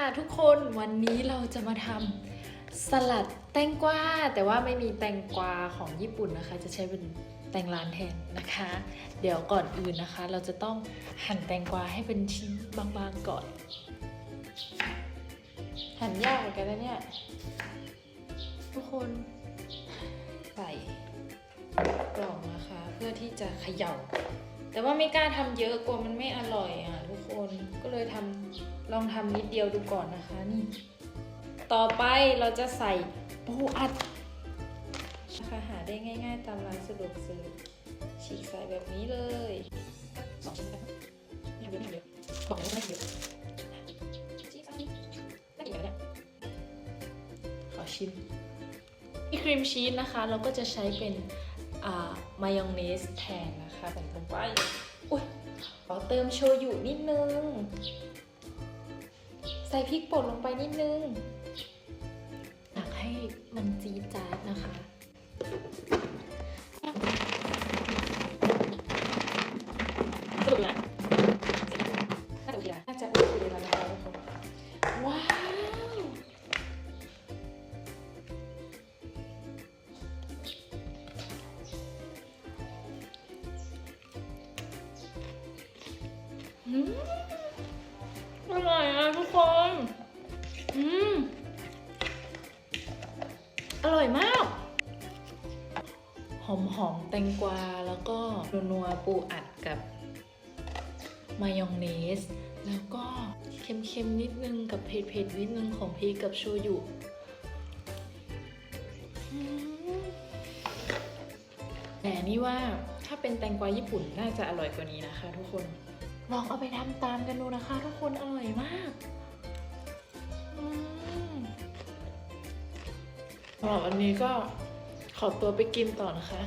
ค่ะทุกคนวันนี้เราจะมาทำสลัดแตงกวาแต่ว่าไม่มีแตงกวาของญี่ปุ่นนะคะ จะใช้เป็นแตงร้านแทนนะคะ เดี๋ยวก่อนอื่นนะคะ เราจะต้องหั่นแตงกวาให้เป็นชิ้นบางๆก่อน หั่นยากเหมือนกันนะเนี่ยทุกคนใส่กล่องนะคะ เพื่อที่จะเขย่าแต่ว่าไม่กล้าทำเยอะกลัวมันไม่อร่อยอะทุกคนก็เลยทำ ลองทำนิดเดียวดูก่อนนะคะนี่ ต่อไปเราจะใส่ปูอัดนะคะหาได้ง่าย ๆ ตามร้านสะดวกซื้อฉีกใส่แบบนี้เลยสองชิ้นนะไม่ทำเยอะไม่เยอะบอกเลยว่าไม่เยอะฉีกใส่ได้กี่แบบเนี่ยขอชิมนี่ครีมชีสนะคะ เราก็จะใช้เป็นมายองเนสแทนนะคะใส่ลงไปอุ้ยขอเติมโชยุนิดนึง ใส่พริกป่นลงไปนิดนึง อยากให้มันจีดจ๊าดนะคะ สรุปนะน่าจะโอเคนะน่าจะโอเคแล้วนะคะทุกคนว้าว อืม ร่อยมาก หอมหอมๆแตงกวาแล้วก็นัวๆปูอัดกับ มายองเนส แล้วก็เค็มๆนิดนึงกับเผ็ดๆนิดนึงของพริกกับโชยุอืมแต่นี่ว่าถ้าเป็นแตงกวาญี่ปุ่นน่าจะอร่อยกว่านี้นะคะทุกคน ลองเอาไปทำตามกันดูนะคะ ทุกคนอร่อยมาก สำหรับวันนี้ก็ขอตัวไปกินต่อนะคะ